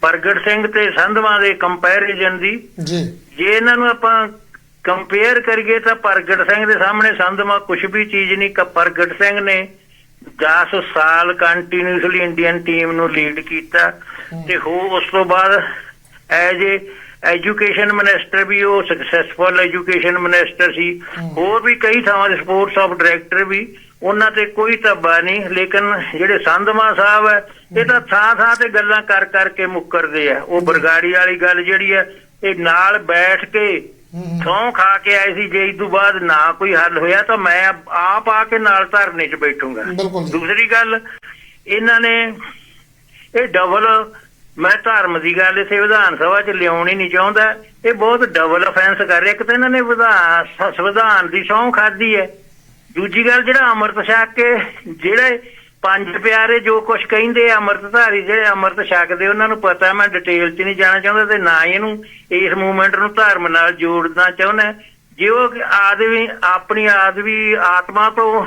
ਪ੍ਰਗਟ ਸਿੰਘ ਤੇ ਸੰਧਵਾਂ ਦੇ ਕੰਪੈਰੀਜ਼ਨ ਦੀ। ਜੀ। ਜੇ ਇਹਨਾਂ ਨੂੰ ਆਪਾਂ ਕੰਪੇਅਰ ਕਰੀਏ ਤਾਂ ਪ੍ਰਗਟ ਸਿੰਘ ਦੇ ਸਾਹਮਣੇ ਸੰਧਵਾ ਕੁਝ ਵੀ ਚੀਜ਼ ਨਹੀਂ ਕ ਪ੍ਰਗਟ ਸਿੰਘ ਨੇ 10 ਸਾਲ ਕੰਟੀਨਿਊਸਲੀ ਇੰਡੀਅਨ ਟੀਮ ਨੂੰ ਲੀਡ ਕੀਤਾ ਤੇ ਹੋ ਉਸ ਤੋਂ ਬਾਅਦ ਐਜ ਏ ਐਜੂਕੇਸ਼ਨ ਮਿਨਿਸਟਰ ਵੀ ਉਹ ਸਕਸੈਸਫੁਲ ਐਜੂਕੇਸ਼ਨ ਮਿਨਿਸਟਰ ਸੀ। ਹੋਰ ਵੀ ਕਈ ਥਾਵਾਂ ਦੇ ਸਪੋਰਟਸ ਆਫ ਡਾਇਰੈਕਟਰ ਵੀ ਉਹਨਾਂ ਤੇ ਕੋਈ ਧੱਬਾ ਨਹੀਂ ਲੇਕਿਨ ਜਿਹੜੇ ਸੰਧਵਾ ਸਾਹਿਬ ਹੈ ਇਹ ਤਾਂ ਥਾਂ ਥਾਂ ਤੇ ਗੱਲਾਂ ਕਰ ਕਰਕੇ ਮੁੱਕਰਦੇ ਆ। ਉਹ ਬਰਗਾੜੀ ਵਾਲੀ ਗੱਲ ਜਿਹੜੀ ਹੈ ਇਹ ਨਾਲ ਬੈਠ ਕੇ ਹੂੰ ਸਹੁੰ ਖਾ ਕੇ ਆਏ ਸੀ ਜੇ ਇਸ ਤੋਂ ਬਾਅਦ ਨਾ ਕੋਈ ਹੱਲ ਹੋਇਆ ਤਾਂ ਮੈਂ ਆਪ ਆ ਕੇ ਨਾਲ ਧਰਨੇ 'ਚ ਬੈਠੂੰਗਾ। ਦੂਸਰੀ ਗੱਲ ਇਹਨਾਂ ਨੇ ਇਹ ਡਬਲ ਮੈਂ ਧਰਮ ਦੀ ਗੱਲ ਇਸੇ ਵਿਧਾਨ ਸਭਾ 'ਚ ਲਿਆਉਣੀ ਨਹੀਂ ਚਾਹੁੰਦਾ। ਇਹ ਬਹੁਤ ਡਬਲ ਅਫੈਂਸ ਕਰ ਰਿਹਾ। ਇੱਕ ਤਾਂ ਇਹਨਾਂ ਨੇ ਵਿਧਾਨ ਸ- ਸੰਵਿਧਾਨ ਦੀ ਸਹੁੰ ਖਾਦੀ ਹੈ। ਦੂਜੀ ਗੱਲ ਜਿਹੜਾ ਅੰਮ੍ਰਿਤ ਛਕ ਕੇ ਜਿਹੜੇ ਪੰਜ ਪਿਆਰੇ ਜੋ ਕੁਝ ਕਹਿੰਦੇ ਆ ਅੰਮ੍ਰਿਤਧਾਰੀ ਜਿਹੜੇ ਅੰਮ੍ਰਿਤ ਛਕਦੇ ਉਹਨਾਂ ਨੂੰ ਪਤਾ ਮੈਂ ਡਿਟੇਲ 'ਚ ਨਹੀਂ ਜਾਣਾ ਚਾਹੁੰਦਾ ਤੇ ਨਾ ਇਹਨੂੰ ਇਸ ਮੂਵਮੈਂਟ ਨੂੰ ਧਰਮ ਨਾਲ ਜੋੜਨਾ ਚਾਹੁੰਦਾ। ਜੇ ਉਹ ਆਦਮੀ ਆਪਣੀ ਆਦਮੀ ਆਤਮਾ ਤੋਂ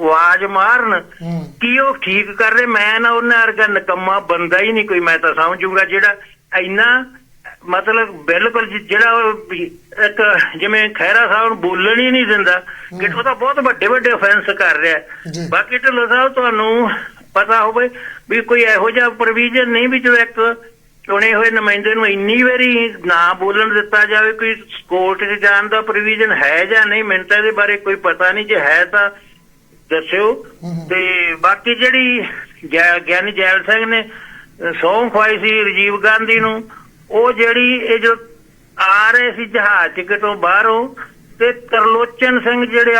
ਆਵਾਜ਼ ਮਾਰਨ ਕੀ ਉਹ ਠੀਕ ਕਰ ਰਹੇ? ਮੈਂ ਨਾ ਉਹਨਾਂ ਵਰਗਾ ਨਕਮਾ ਬੰਦਾ ਹੀ ਨਹੀਂ ਕੋਈ ਮੈਂ ਤਾਂ ਸਮਝੂਗਾ ਜਿਹੜਾ ਇੰਨਾ ਮਤਲਬ ਬਿਲਕੁਲ ਜਿਹੜਾ ਇੱਕ ਜਿਵੇਂ ਖੈਰਾ ਸਾਹਿਬ ਨੂੰ ਬੋਲਣ ਹੀ ਨਹੀਂ ਦਿੰਦਾ ਕਿ ਉਹ ਤਾਂ ਬਹੁਤ ਵੱਡੇ ਵੱਡੇ ਅਫੈਂਸ ਕਰ ਰਿਹਾ। ਬਾਕੀ ਢਿੱਲੋਂ ਸਾਹਿਬ ਤੁਹਾਨੂੰ ਪਤਾ ਹੋਵੇ ਵੀ ਕੋਈ ਇਹੋ ਜਿਹਾ ਪ੍ਰੋਵੀਜ਼ਨ ਨਹੀਂ ਵੀ ਜੋ ਇੱਕ ਚੁਣੇ ਹੋਏ ਨੁਮਾਇੰਦੇ ਨੂੰ ਇੰਨੀ ਵਾਰੀ ਨਾ ਬੋਲਣ ਦਿੱਤਾ ਜਾਵੇ ਕੋਈ ਕੋਰਟ 'ਚ ਜਾਣ ਦਾ ਪ੍ਰੋਵੀਜ਼ਨ ਹੈ ਜਾਂ ਨਹੀਂ ਮੈਨੂੰ ਤਾਂ ਇਹਦੇ ਬਾਰੇ ਕੋਈ ਪਤਾ ਨਹੀਂ ਜੇ ਹੈ ਤਾਂ ਦੱਸਿਓ। ਤੇ ਬਾਕੀ ਜਿਹੜੀ ਗਿਆਨੀ ਜੈਲ ਸਿੰਘ ਨੇ ਸੌਂ ਖਵਾਈ ਸੀ ਰਾਜੀਵ ਗਾਂਧੀ ਨੂੰ ਉਹ ਜਿਹੜੀ ਇਹ ਜੋ ਆ ਰਹੇ ਸੀ ਜਹਾਜ਼ ਟਿਕਟੋਂ ਬਾਹਰੋਂ ਤੇ ਤਰਲੋਚਨ ਸਿੰਘ ਜਿਹੜੇ